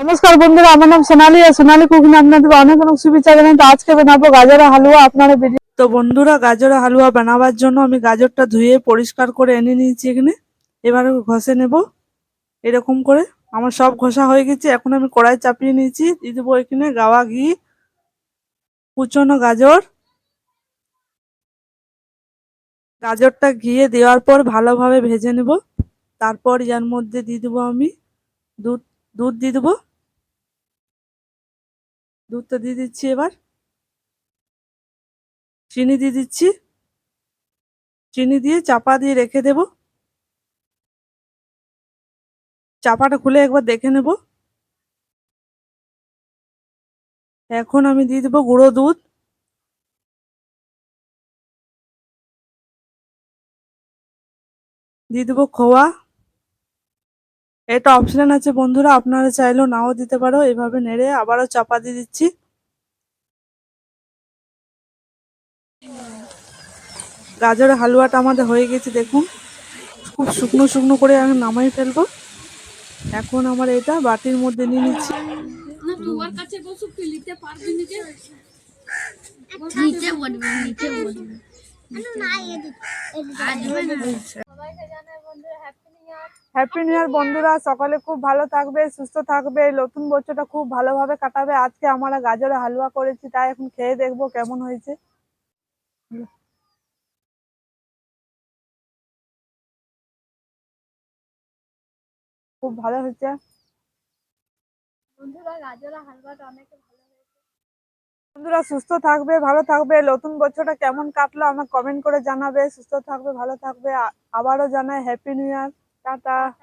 নমস্কার বন্ধুরা, আমার নাম সোনালী আর সোনালী কুকিং আপনাদের অনেক অনেক শুভেচ্ছা জানাই। তো আজকে বানাবো গাজরের হালুয়া। আপনারা তো বন্ধুরা গাজরের হালুয়া বানাবার জন্য আমি গাজরটা ধুয়ে পরিষ্কার করে এনে নিয়েছি এখানে। এবারে ঘষে নেব। এরকম করে আমার সব ঘষা হয়ে গেছে। এখন আমি কড়াই চাপিয়ে নিয়েছি। দিয়ে দেবো এখানে গাওয়া ঘি, কুচনো গাজর। গাজরটা ঘিয়ে দেওয়ার পর ভালোভাবে ভেজে নেব। তারপর এর মধ্যে দিয়ে দেবো আমি দুধ দুধ দিয়ে দেবো। দুধটা দিয়ে দিচ্ছি এবার। চিনি দিয়ে দিচ্ছি। চিনি দিয়ে চাপা দিয়ে রেখে দেব। চাপাটা খুলে একবার দেখে নেব। এখন আমি দিয়ে দেবো গুঁড়ো দুধ। দিয়ে দেবো খোয়া। এটা অপশন আছে বন্ধুরা আপনারা চাইলেও নাও দিতে পারো এভাবে নেড়ে আবারও চাপা দিয়ে দিচ্ছি। গাজরের হালুয়াটা আমাদের হয়ে গেছে দেখুন। খুব শুকনো শুকনো করে আমি নামাই ফেলব। এখন আমার এটা বাটির মধ্যে নিয়ে নিচ্ছি। নিচে বলবে নিচে বলবে। হ্যাপি নিউ ইয়ার বন্ধুরা। সকালে খুব ভালো থাকবে সুস্থ থাকবে। নতুন বছরটা খুব ভালোভাবে কাটাবে। আজকে আমরা গাজরের হালুয়া করেছি তাই এখন খেয়ে দেখব কেমন হয়েছে। খুব ভালো হয়েছে। বন্ধুরা গাজরা হালুয়াটা অনেক ভালো হয়েছে। বন্ধুরা সুস্থ থাকবে ভালো থাকবে। নতুন বছরটা কেমন কাটলো আমাকে কমেন্ট করে জানাবে। সুস্থ থাকবে ভালো থাকবে। আবারও জানাই হ্যাপি নিউ ইয়ার 哒哒